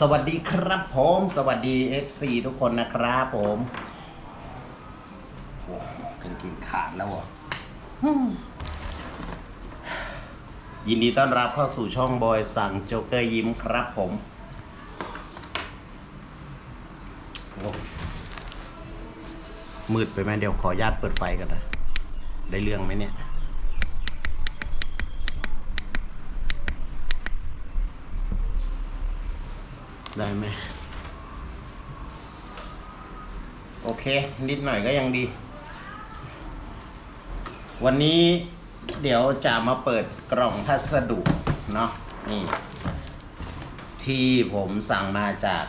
สวัสดีครับผม สวัสดี FC ทุกคนนะครับผมโอ้กางเกงขาดแล้วอะยินดีต้อนรับเข้าสู่ช่องบอยสั่งโจ๊กเกอร์ยิ้มครับผมโอ้มืดไปไหมเดี๋ยวขออนุญาตเปิดไฟกันนะได้เรื่องไหมเนี่ย ได้ไหมโอเค นิดหน่อยก็ยังดี วันนี้เดี๋ยวจะมาเปิดกล่องพัสดุเนาะนี่ ที่ผมสั่งมาจาก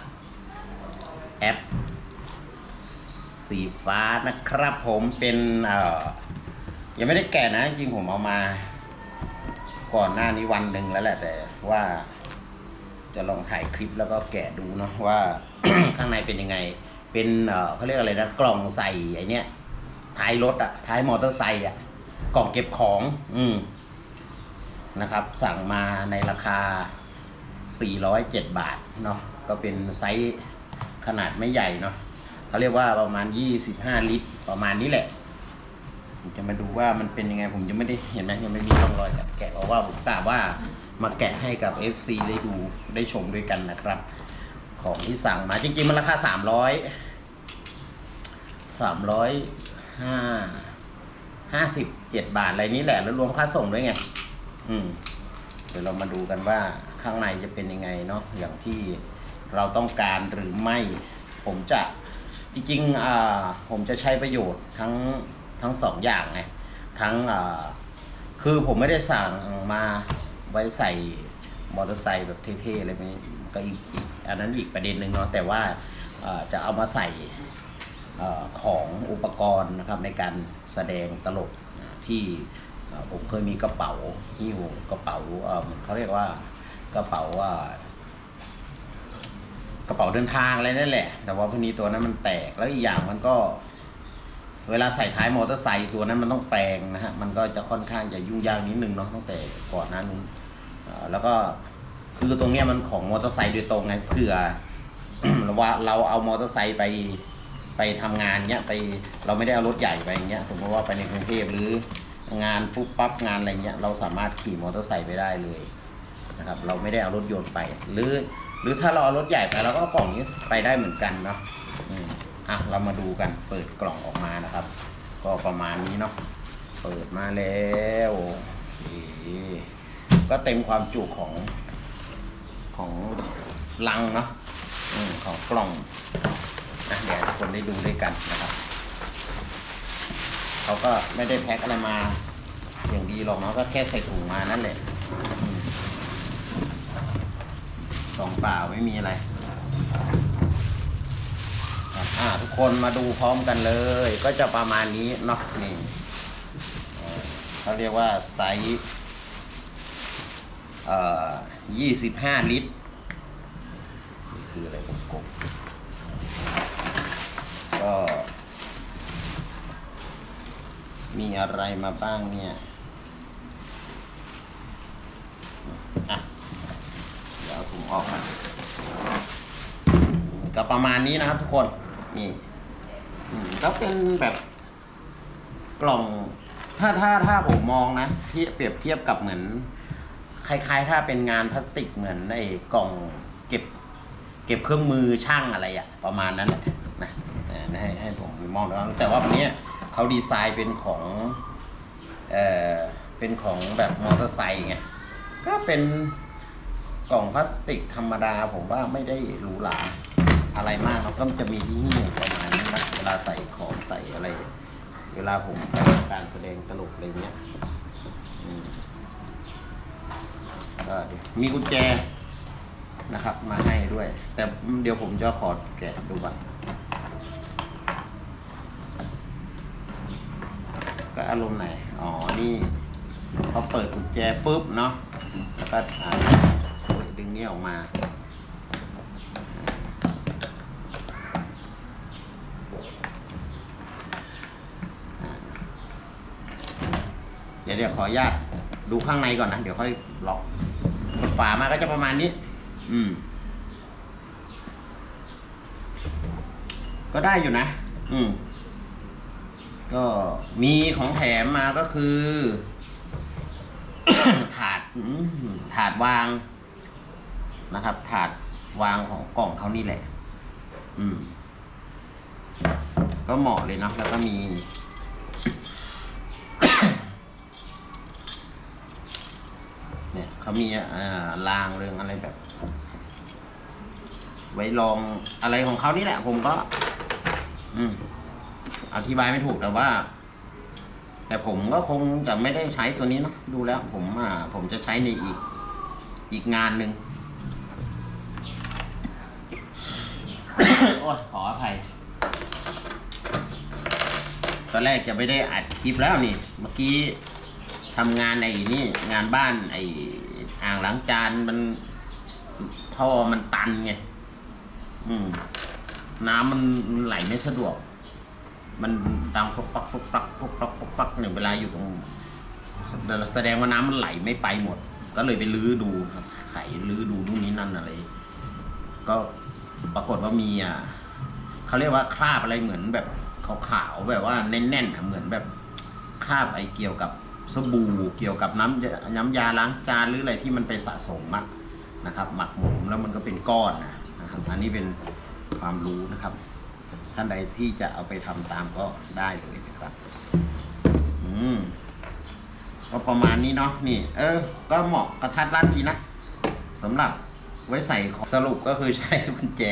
แอป สีฟ้านะครับผมเป็นเอ่อยังไม่ได้แกะนะ จริงผมเอามา ก่อนหน้านี้วันหนึ่งแล้วแหละแต่ว่า จะลองถ่ายคลิปแล้วก็แกะดูเนาะว่า ข้างในเป็นยังไง เป็นเอ่อเขาเรียกอะไรนะกล่องใส่ไอเนี้ยท้ายรถอะท้ายมอเตอร์ไซค์อะกล่องเก็บของ อืมนะครับ สั่งมาในราคา 407 บาทเนาะก็เป็นไซส์ขนาดไม่ใหญ่เนาะเขาเรียกว่าประมาณ 25 ลิตร ประมาณนี้แหละผมจะมาดูว่ามันเป็นยังไง ผมยังไม่ได้เห็นนะยังไม่มีร่องรอยกับแกะเพราะว่าผมกะว่า มาแกะให้กับ FC ได้ดูได้ชมด้วยกันนะครับ ของที่สั่งมาจริงๆ มันราคา 300 300 5 57 บาทอะไรนี้แหละแล้วรวมค่าส่งด้วยไง อืม เดี๋ยวเรามาดูกันว่าข้างในจะเป็นยังไงเนาะอย่างที่เราต้องการหรือไม่ ผมจะจริงๆอ่าผมจะใช้ประโยชน์ทั้งทั้งสองอย่างไงทั้งอ่าคือผมไม่ได้สั่งมา ไว้ใส่มอเตอร์ไซค์แบบเท่ๆอะไรไม่ก็อีกอันนั้นอีกประเด็นหนึ่งเนาะแต่ว่าจะเอามาใส่ของอุปกรณ์นะครับในการแสดงตลกที่ผมเคยมีกระเป๋าหิ้วกระเป๋าเหมือนเขาเรียกว่ากระเป๋าว่ากระเป๋าเดินทางอะไรนั่นแหละ แต่ว่าพวกนี้ตัวนั้นมันแตกแล้วอีกอย่างมันก็ เวลาใส่ท้ายมอเตอร์ไซค์ตัวนั้นมันต้องแปลงนะฮะมันก็จะค่อนข้างจะยุ่งยากนิดนึงเนาะตั้งแต่ก่อนหน้านู้น แล้วก็คือตรงเนี้ยมันของมอเตอร์ไซค์โดยตรงไงเผื่อว่าเราเอามอเตอร์ไซค์ไปไปทำงานเนี้ยไปเราไม่ได้เอารถใหญ่ไปอย่างเงี้ยสมมติว่าไปในกรุงเทพหรืองานปุ๊บปั๊บงานอะไรเงี้ยเราสามารถขี่มอเตอร์ไซค์ไปได้เลยนะครับ เราไม่ได้เอารถยนต์ไป หรือ หรือถ้าเราเอารถใหญ่ไปเราก็กล่องนี้ไปได้เหมือนกันเนาะอะเรามาดูกันเปิดกล่องออกมานะครับ ก็ประมาณนี้เนาะเปิดมาแล้วโอเค ก็เต็มความจุของของลังเนาะอของกล่องนะเดี๋ยวทุกคนได้ดูด้วยกันนะครับ เขาก็ไม่ได้แพ็คอะไรมา อย่างดีหรอกเนาะก็แค่ใส่ถุงมานั่นแหละอืมกล่องเปล่าไม่มีอะไรอ่าทุกคนมาดูพร้อมกันเลย ก็จะประมาณนี้เนาะนี่เขาเรียกว่าไซส์ ยี่สิบห้าลิตรนี่คืออะไรกลมๆก็มีอะไรมาบ้างเนี่ยอะเดี๋ยวเอาถุงออกมาก็ประมาณนี้นะครับทุกคน นี่ก็เป็นแบบกล่อง ถ้าถ้าถ้าผมมองนะที่เปรียบเทียบกับเหมือน คล้าย ๆ ถ้าเป็นงานพลาสติกเหมือนไอ้กล่องเก็บ เก็บเครื่องมือช่างอะไรอะประมาณนั้นแหละนะให้ให้ผมมองดูแต่ว่าวันนี้เขาดีไซน์เป็นของเออเป็นของแบบมอเตอร์ไซค์ไงก็เป็นกล่องพลาสติกธรรมดาผมว่าไม่ได้หรูหราอะไรมากแล้วก็จะมีที่หิ้วประมาณนั้นะเวลาใส่ของใส่อะไร เวลาผมไปการแสดงตลกอะไรเงี้ย มีกุญแจนะครับมาให้ด้วย แต่เดี๋ยวผมจะขอแกะดูก่อนก็อารมณ์ไหน อ๋อ นี่เขาเปิดกุญแจปุ๊บเนาะ แล้วก็ดึงนี่ออกมา เดี๋ยวเดี๋ยวขออนุญาต ดูข้างในก่อนนะ เดี๋ยวค่อยล็อกฝามาก็จะประมาณนี้ อืม ก็ได้อยู่นะ อืม ก็มีของแถมมาก็คือ ถาดถาดวางนะครับ ถาดวางของกล่องเขานี่แหละ อืม ก็เหมาะเลยเนาะแล้วก็มี เขามีอ่ารางเรื่องอะไรแบบ ไว้ลองอะไรของเขานี่แหละ ผมก็ อืมอธิบายไม่ถูกแต่ว่า แต่ผมก็คงจะไม่ได้ใช้ตัวนี้เนอะดูแล้ว ผมอ่าผมจะใช้ในอีก อีกงานหนึ่งโอ้ยขออภัยตอนแรกจะไม่ได้อัดคลิปแล้วนี่ เมื่อกี้ทำงานไอ้นี่ งานบ้านไอ้ อ่างล้างจานมันท่อมันตันไงอืม น้ำมันไหลไม่สะดวก มันดังปุ๊กปักปุ๊กปักปุ๊กปักพกปักเนี่ยเวลาอยู่ตรงแสดงว่าน้ำมันไหลไม่ไปหมด ก็เลยไปลื้อดูครับไขลื้อดูนู่นนี่นั่นอะไร ก็ปรากฏว่ามีอะเขาเรียกว่าคราบอะไรเหมือนแบบขาวๆแบบว่าแน่นๆเหมือนแบบคราบไอเกี่ยวกับ สบู่เกี่ยวกับน้ำยาน้ำยาล้างจานหรืออะไรที่มันไปสะสมอะนะครับหมักหมมแล้วมันก็เป็นก้อนนะนะครับอันนี้เป็นความรู้นะครับ ท่านใดที่จะเอาไปทำตามก็ได้เลยนะครับ อืมก็ประมาณนี้เนาะนี่ เออ ก็เหมาะกระทัดรัดดีนะสำหรับไว้ใส่ของสรุปก็คือใช้กุญแจ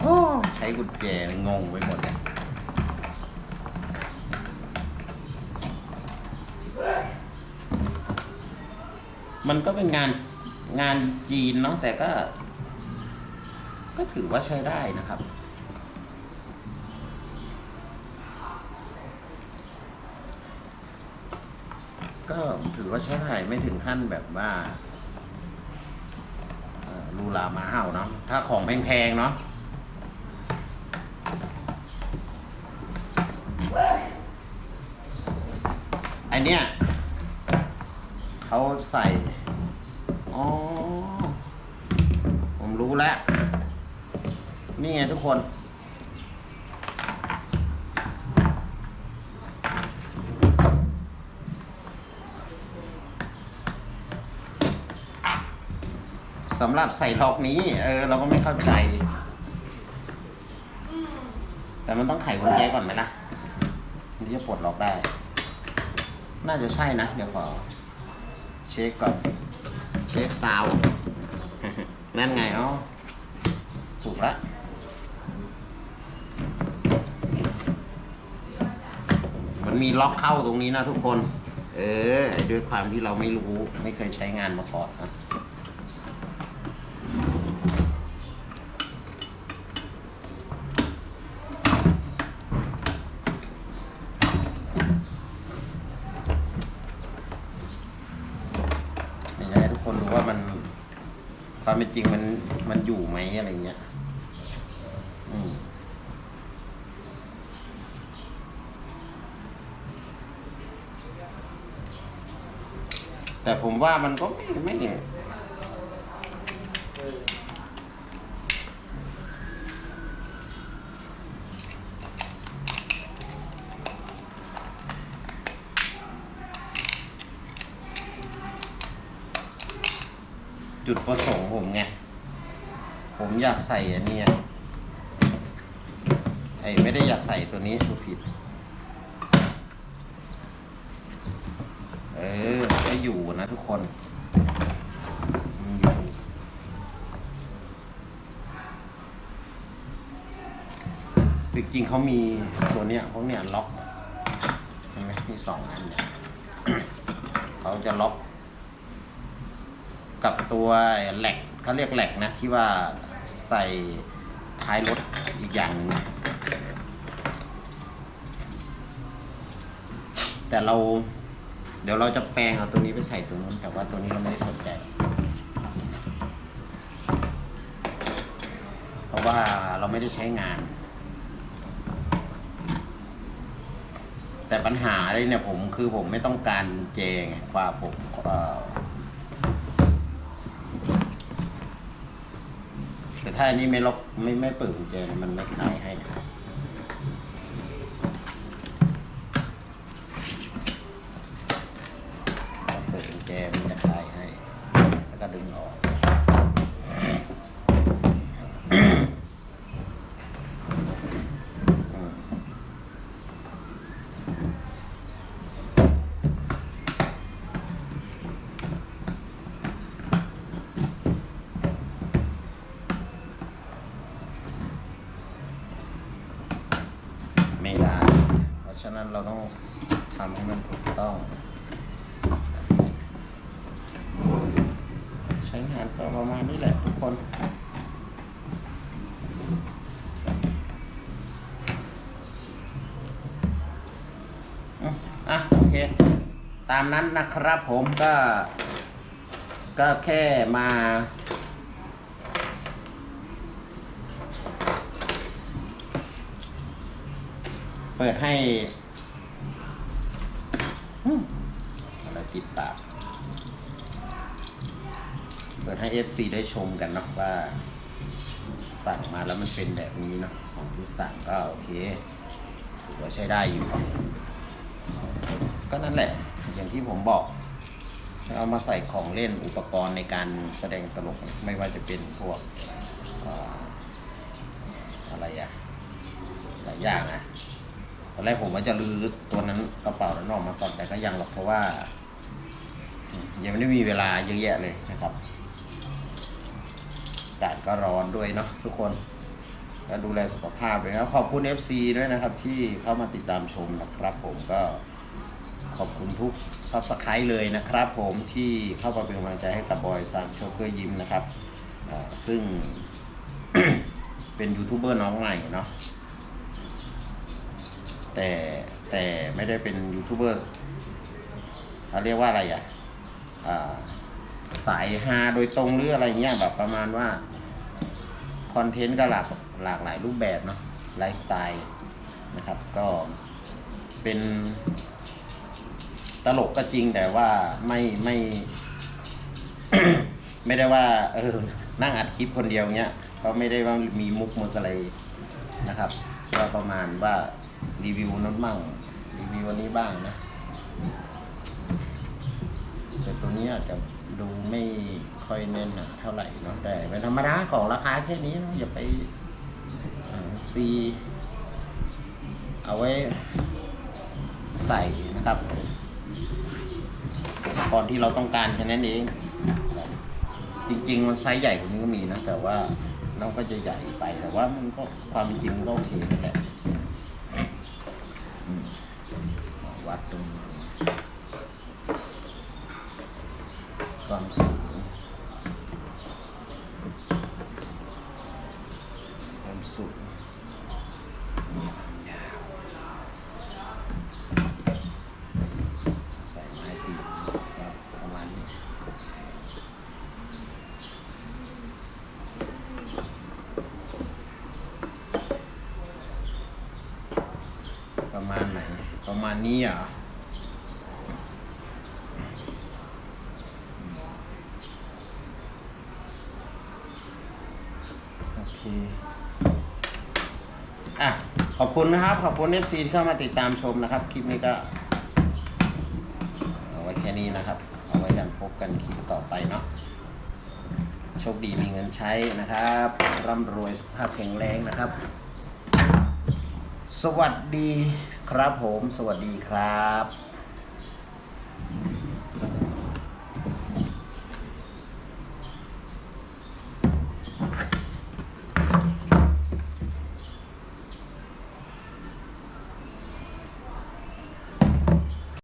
โอ้ใช้กุญแจงงไปหมดเลย มันก็เป็นงานงานจีนเนาะแต่ก็ ก็ถือว่าใช้ได้นะครับ ก็ถือว่าใช้ได้ไม่ถึงขั้นแบบว่าลูลามาเห่าเนาะถ้าของแพงๆเนาะอันเนี้ยเขาใส่ อ๋อ ผมรู้แล้ว นี่ไงทุกคน สำหรับใส่ล็อกนี้ เออ เราก็ไม่เข้าใจ แต่มันต้องไขกุญแจก่อนไหมล่ะถึงจะปลดล็อกได้ น่าจะใช่นะ เดี๋ยวขอเช็คก่อน เช็คซาวนั่นไงอ๋อถูกละมันมีล็อกเข้าตรงนี้นะทุกคน เออด้วยความที่เราไม่รู้ ไม่เคยใช้งานมาก่อนนะ อยากให้ทุกคนดูว่ามันความเป็นจริงมันมันอยู่ไหมอะไรเงี้ย อืม แต่ผมว่ามันก็ไม่ไม่จุดประสงค์ผมไง ผมอยากใส่อันเนี้ยไอ้ไม่ได้อยากใส่ตัวนี้ตัวผิด เออก็อยู่นะทุกคนมันอยู่จริงๆเขามีตัวเนี้ยเขาเนี่ยล็อกใช่ไหมมีสองอันเนี่ยเขาจะล็อก กับตัวแหลกเขาเรียกแหลกนะ ที่ว่าใส่ท้ายรถอีกอย่างนึงแต่เรา เดี๋ยวเราจะแปลงเอาตัวนี้ไปใส่ตัวนู้นแต่ว่าตัวนี้เราไม่ได้สนใจ เพราะว่าเราไม่ได้ใช้งาน แต่ปัญหาเลยเนี่ยผมคือผมไม่ต้องการเจงว่าผมเออแต่ถ้าอันนี้ไม่ล็อกไม่ไม่เปิดกุญแจมันไม่ขายให้ฉะ นั้นเราต้องทำให้มันถูกต้อง ใช้งานก็ประมาณนี้แหละทุกคนอืมอะโอเค ตามนั้นนะครับผมก็ ก็แค่มาเปิดให้ ให้ FC ได้ชมกันเนาะว่า สั่งมาแล้วมันเป็นแบบนี้เนาะของที่สั่งก็โอเคถือว่าใช้ได้อยู่ ก็นั่นแหละ อย่างที่ผมบอกเอามาใส่ของเล่นอุปกรณ์ในการแสดงตลกไม่ว่าจะเป็นพวกอะไรอะหลายอย่างอะตอนแรกผมว่าจะรื้อตัวนั้นกระเป๋านั้นออกมาก่อนแต่ก็ยังหรอกเพราะว่า ยังไม่ได้มีเวลาเยอะแยะเลยนะครับากาศก็ร้อนด้วยเนาะทุกคนก็ดูแลสุขภาพด้วยนะครับขอบคุณ FC ด้วยนะครับ ที่เข้ามาติดตามชมนะครับผมก็ขอบคุณทุกซับสไครต์เลยนะครับ ผมที่เข้ามาเป็นกำลังใจให้กับบอยซังโชเกอร์ยิมนะครับซึ่งเป็นยูทูบเบอร์น้องใหม่เนาะแต่แต่ไม่ได้เป็นยูทูบเบอร์เขาเรียกว่าอะไรอะอ่า สายฮาโดยตรงหรืออะไรเงี้ยแบบประมาณว่าคอนเทนต์ก็หลากหลากหลายรูปแบบเนาะไลฟ์สไตล์นะครับ ก็เป็น ตลกก็จริงแต่ว่าไม่ไม่ ไม่ได้ว่าเออนั่งอัดคลิปคนเดียวเงี้ยก็ไม่ได้ว่ามีมุกมุกอะไรนะครับก็ประมาณว่ารีวิวนั้นบ้างรีวิววันนี้บ้างนะแต่ตัวนี้อาจจะ ดูไม่ค่อยเน้นนะเท่าไหร่เนาะแต่เป็นธรรมดาของราคาแค่นี้นะอย่าไปซีเอาไว้ใส่นะครับอุปกรณ์ที่เราต้องการแค่นั้นเอง จริงๆ มันไซส์ใหญ่กว่านี้ก็มีนะ แต่ว่าน้องก็จะใหญ่ไปแต่ว่ามันก็ความจริงก็โอเคนั่นแหละวัดตรง ความสูง ความสูงใส่ไม้ตีครับประมาณนี้ประมาณไหน ประมาณนี้เหรอโอเค อะ ขอบ คุณนะครับ ขอบคุณ FC ที่เข้ามาติดตามชมนะครับ คลิปนี้ก็ เอาไว้แค่นี้นะครับ เอาไว้กันพบกันคลิปต่อไปเนาะโชคดีมีเงินใช้นะครับร่ำรวยสุขภาพแข็งแรงนะครับ สวัสดีครับผม สวัสดีครับ